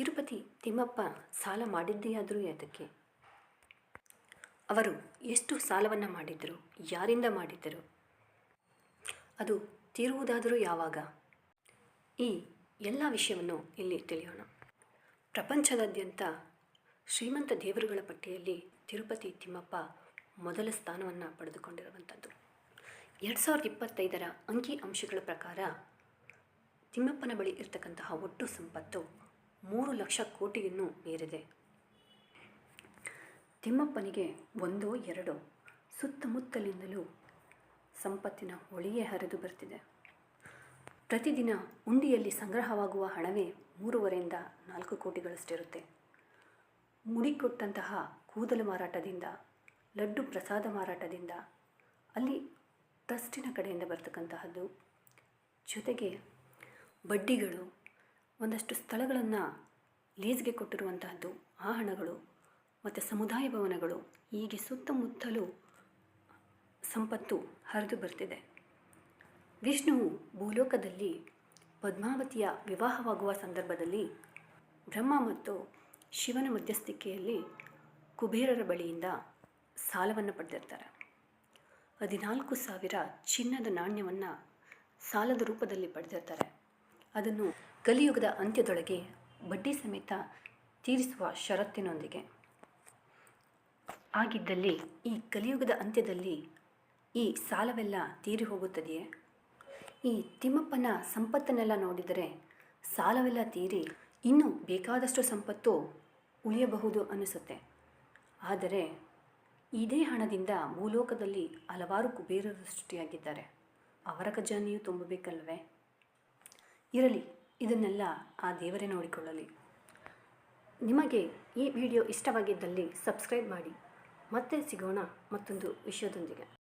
ತಿರುಪತಿ ತಿಮ್ಮಪ್ಪ ಸಾಲ ಮಾಡಿದ್ದೆಯಾದರೂ ಅದಕ್ಕೆ ಅವರು ಎಷ್ಟು ಸಾಲವನ್ನು ಮಾಡಿದ್ದರು? ಯಾರಿಂದ ಮಾಡಿದ್ದರು? ಅದು ತೀರುವುದಾದರೂ ಯಾವಾಗ? ಈ ಎಲ್ಲ ವಿಷಯವನ್ನು ಇಲ್ಲಿ ತಿಳಿಯೋಣ. ಪ್ರಪಂಚದಾದ್ಯಂತ ಶ್ರೀಮಂತ ದೇವರುಗಳ ಪಟ್ಟಿಯಲ್ಲಿ ತಿರುಪತಿ ತಿಮ್ಮಪ್ಪ ಮೊದಲ ಸ್ಥಾನವನ್ನು ಪಡೆದುಕೊಂಡಿರುವಂಥದ್ದು. ಎರಡು ಸಾವಿರದ ಇಪ್ಪತ್ತೈದರ ಅಂಕಿ ಅಂಶಗಳ ಪ್ರಕಾರ ತಿಮ್ಮಪ್ಪನ ಬಳಿ ಇರತಕ್ಕಂತಹ ಒಟ್ಟು ಸಂಪತ್ತು ಮೂರು ಲಕ್ಷ ಕೋಟಿಯನ್ನು ಮೀರಿದೆ ತಿಮ್ಮಪ್ಪನಿಗೆ ಒಂದೋ ಎರಡೋ ಸುತ್ತಮುತ್ತಲಿಂದಲೂ ಸಂಪತ್ತಿನ ಹೊಳೆಯೇ ಹರಿದು ಬರ್ತಿದೆ. ಪ್ರತಿದಿನ ಉಂಡಿಯಲ್ಲಿ ಸಂಗ್ರಹವಾಗುವ ಹಣವೇ ಮೂರುವರೆಯಿಂದ ನಾಲ್ಕು ಕೋಟಿಗಳಷ್ಟಿರುತ್ತೆ. ಮುಡಿಕೊಟ್ಟಂತಹ ಕೂದಲು ಮಾರಾಟದಿಂದ, ಲಡ್ಡು ಪ್ರಸಾದ ಮಾರಾಟದಿಂದ, ಅಲ್ಲಿ ಟ್ರಸ್ಟಿನ ಕಡೆಯಿಂದ ಬರ್ತಕ್ಕಂತಹದ್ದು. ಜೊತೆಗೆ ಬಡ್ಡಿಗಳು ಒಂದಷ್ಟು ಸ್ಥಳಗಳನ್ನು ಲೀಸ್ಗೆ ಕೊಟ್ಟಿರುವಂತಹದ್ದು. ಆ ಹಣಗಳು ಮತ್ತು ಸಮುದಾಯ ಭವನಗಳು ಹೀಗೆ ಸುತ್ತಮುತ್ತಲೂ ಸಂಪತ್ತು ಹರಿದು ಬರ್ತಿದೆ. ವಿಷ್ಣುವು ಭೂಲೋಕದಲ್ಲಿ ಪದ್ಮಾವತಿಯ ವಿವಾಹವಾಗುವ ಸಂದರ್ಭದಲ್ಲಿ ಬ್ರಹ್ಮ ಮತ್ತು ಶಿವನ ಮಧ್ಯಸ್ಥಿಕೆಯಲ್ಲಿ ಕುಬೇರರ ಬಳಿಯಿಂದ ಸಾಲವನ್ನು ಪಡೆದಿರ್ತಾರೆ. ಹದಿನಾಲ್ಕು ಸಾವಿರ ಚಿನ್ನದ ನಾಣ್ಯವನ್ನು ಸಾಲದ ರೂಪದಲ್ಲಿ ಪಡೆದಿರ್ತಾರೆ. ಅದನ್ನು ಕಲಿಯುಗದ ಅಂತ್ಯದೊಳಗೆ ಬಡ್ಡಿ ಸಮೇತ ತೀರಿಸುವ ಷರತ್ತಿನೊಂದಿಗೆ. ಆಗಿದ್ದಲ್ಲಿ ಈ ಕಲಿಯುಗದ ಅಂತ್ಯದಲ್ಲಿ ಈ ಸಾಲವೆಲ್ಲ ತೀರಿ ಹೋಗುತ್ತದೆಯೇ? ಈ ತಿಮ್ಮಪ್ಪನ ಸಂಪತ್ತನ್ನೆಲ್ಲ ನೋಡಿದರೆ ಸಾಲವೆಲ್ಲ ತೀರಿ ಇನ್ನೂ ಬೇಕಾದಷ್ಟು ಸಂಪತ್ತು ಉಳಿಯಬಹುದು ಅನಿಸುತ್ತೆ ಆದರೆ ಇದೇ ಹಣದಿಂದ ಭೂಲೋಕದಲ್ಲಿ ಹಲವಾರು ಕುಬೇರರು ಸೃಷ್ಟಿಯಾಗಿದ್ದಾರೆ. ಅವರ ಖಜಾನೆಯೂ ತುಂಬಬೇಕಲ್ವೇ? ಇರಲಿ, ಇದನ್ನೆಲ್ಲ ಆ ದೇವರೇ ನೋಡಿಕೊಳ್ಳಲಿ. ನಿಮಗೆ ಈ ವಿಡಿಯೋ ಇಷ್ಟವಾಗಿದ್ದಲ್ಲಿ ಸಬ್ಸ್ಕ್ರೈಬ್ ಮಾಡಿ. ಮತ್ತೆ ಸಿಗೋಣ ಮತ್ತೊಂದು ವಿಷಯದೊಂದಿಗೆ.